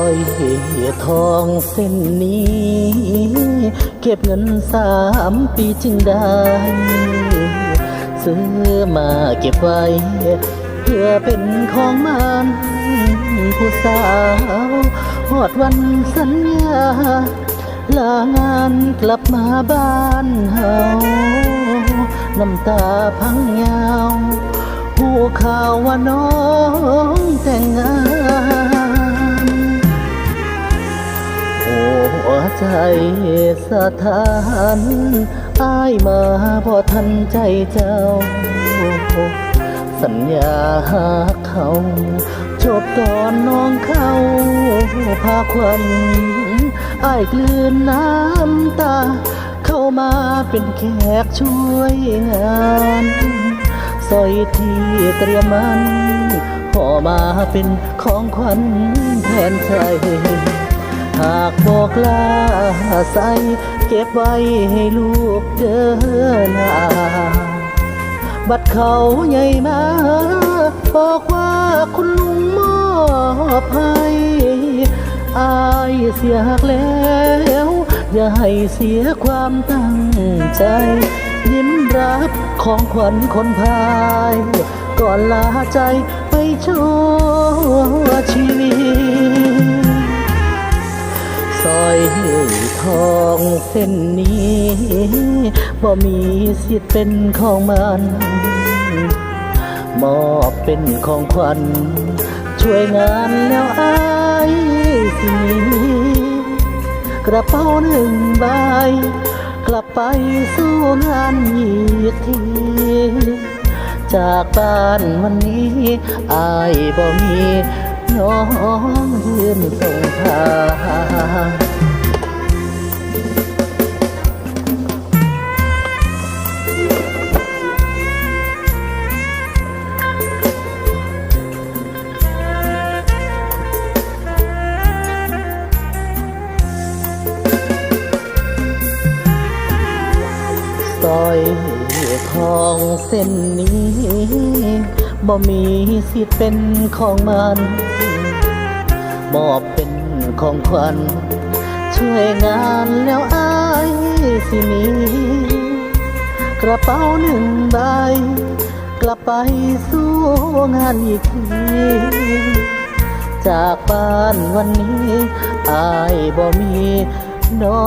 อยทองเส้นนี้ เก็บเงินสามปีจึงได้ ซื้อมาเก็บไว้ เพื่อเป็นของมันผู้สาวหอดวันสัญญา ลางานกลับมาบ้านเฮาน้ำตาพังยาว ผู้ข่าวว่าน้องแต่ง ใจสถานอายมาพอทันใจเจ้า สัญญาหาเขาจบตอนน้องเขาพาควันอายกลืนน้ำตา เข้ามาเป็นแขกช่วยงานสร้อยที่เตรียมมันห่อมาเป็นของขวัญแทนใจ หากบอกลาใส่เก็บไว้ให้ลูกเดินหนาบัดเขาใหญ่มาบอกว่าคุณลุงมอบให้อายเสียหักแล้ว อย่าให้เสียความตั้งใจ ยิ้มรับของขวัญคนพาย ก่อนลาใจไปชั่วชีวิต เส้นนี้บ่มีสิทธิ์เป็นของมัน มอบเป็นของขวัญช่วยงานแล้วอายสิมีกระเป๋าหนึ่งใบกลับไปสู้งานอีกที จากบ้านวันนี้อายบ่มีน้องยืนส่งทาง สร้อยทองเส้นนี้บ่มีสิทธิ์เป็นของมันมอบเป็นของขวัญช่วยงานแล้วอายสิมีกระเป๋าหนึ่งใบ กลับไปสู้งานอีกทีจากบ้านวันนี้อายบ่มี น้อ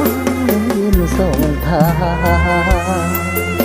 งยืนส่งทาง